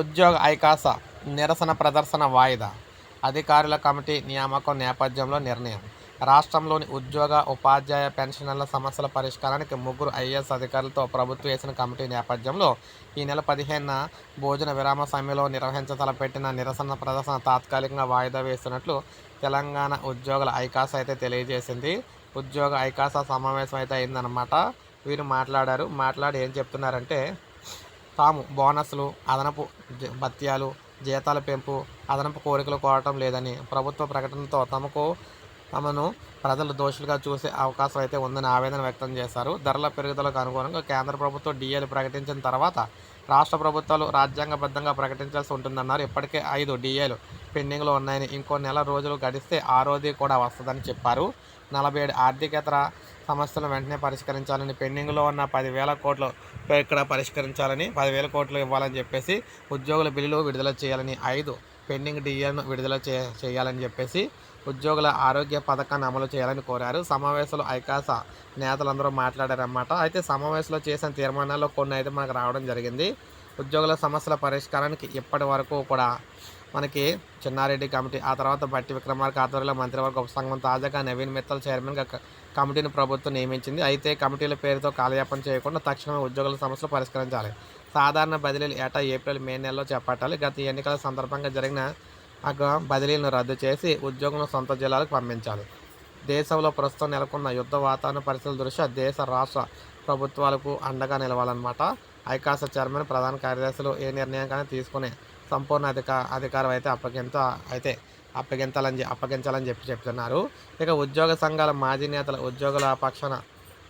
ఉద్యోగ ఐకాస నిరసన ప్రదర్శన వాయిదా అధికారుల కమిటీ నియామకం నేపథ్యంలో నిర్ణయం. రాష్ట్రంలోని ఉద్యోగ ఉపాధ్యాయ పెన్షనర్ల సమస్యల పరిష్కారానికి ముగ్గురు ఐఏఎస్ అధికారులతో ప్రభుత్వం వేసిన కమిటీ నేపథ్యంలో ఈ నెల పదిహేనున భోజన విరామ సమయంలో నిర్వహించతలపెట్టిన నిరసన ప్రదర్శన తాత్కాలికంగా వాయిదా వేస్తున్నట్లు తెలంగాణ ఉద్యోగుల ఐకాస అయితే తెలియజేసింది. ఉద్యోగ ఐకాస సమావేశం అయితే అయిందన్నమాట. వీరు మాట్లాడారు. మాట్లాడి ఏం చెప్తున్నారంటే తాము బోనస్లు అదనపు భత్యాలు జీతాల పెంపు అదనపు కోరికలు కోరటం లేదని ప్రభుత్వ ప్రకటనతో తమకు తమను ప్రజలు దోషులుగా చూసే అవకాశం అయితే ఉందని ఆవేదన వ్యక్తం చేశారు. ధరల పెరుగుదలకు అనుగుణంగా కేంద్ర ప్రభుత్వం డిఏలు ప్రకటించిన తర్వాత రాష్ట్ర ప్రభుత్వాలు రాజ్యాంగబద్ధంగా ప్రకటించాల్సి ఉంటుందన్నారు. ఇప్పటికే ఐదు డిఏలు పెండింగ్లో ఉన్నాయని ఇంకో నెల రోజులు గడిస్తే ఆరోది కూడా వస్తుందని చెప్పారు. నలభై ఏడు ఆర్థికేతర సమస్యలను వెంటనే పరిష్కరించాలని పెండింగ్లో ఉన్న పదివేల కోట్లు ఇక్కడ పరిష్కరించాలని పదివేల కోట్లు ఇవ్వాలని చెప్పేసి ఉద్యోగుల బిల్లులు విడుదల చేయాలని ఐదు పెండింగ్ డిఏను విడుదల చే చేయాలని చెప్పేసి ఉద్యోగుల ఆరోగ్య పథకాన్ని అమలు చేయాలని కోరారు. సమావేశంలో ఐకాస నేతలందరూ మాట్లాడారన్నమాట. అయితే సమావేశంలో చేసిన తీర్మానాల్లో కొన్ని అయితే మనకు రావడం జరిగింది. ఉద్యోగుల సమస్యల పరిష్కారానికి ఇప్పటి వరకు కూడా మనకి చిన్నారెడ్డి కమిటీ ఆ తర్వాత బట్టి విక్రమార్క ఆధ్వర్యంలో మంత్రివర్గ ఉపసంఘం తాజాగా నవీన్ మిత్తల్ చైర్మన్గా కమిటీని ప్రభుత్వం నియమించింది. అయితే కమిటీల పేరుతో కాలయాపన చేయకుండా తక్షణమే ఉద్యోగుల సమస్యలు పరిష్కరించాలి. సాధారణ బదిలీలు ఏటా ఏప్రిల్ మే నెలలో చేపట్టాలి. గత ఎన్నికల సందర్భంగా జరిగిన ఆ గ- బదిలీలను రద్దు చేసి ఉద్యోగులను సొంత జిల్లాలకు పంపించాలి. దేశంలో ప్రస్తుతం నెలకొన్న యుద్ధ వాతావరణ పరిస్థితుల దృష్ట్యా దేశ రాష్ట్ర ప్రభుత్వాలకు అండగా నిలవాలన్నమాట. ఐకాస చైర్మన్ ప్రధాన కార్యదర్శులు ఏ నిర్ణయం కానీ తీసుకునే సంపూర్ణ అధిక అధికారం అయితే అప్పగింత అయితే అప్పగించాలని అప్పగించాలని చెప్పి చెప్తున్నారు. ఇక ఉద్యోగ సంఘాల మాజీ నేతలు ఉద్యోగుల పక్షాన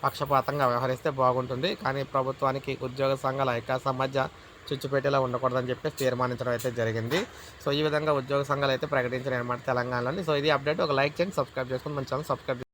పక్షపాతంగా వ్యవహరిస్తే బాగుంటుంది. కానీ ప్రభుత్వానికి ఉద్యోగ సంఘాల ఐకాస మధ్య చుచ్చుపెట్టేలా ఉండకూడదని చెప్పి తీర్మానించడం అయితే జరిగింది. సో ఈ విధంగా ఉద్యోగ సంఘాలు అయితే ప్రకటించిన అనమాట తెలంగాణలోని. సో ఇది అప్డేట్. ఒక లైక్ చేయండి సబ్స్క్రైబ్ చేసుకుని మన ఛానల్ సబ్స్క్రైబ్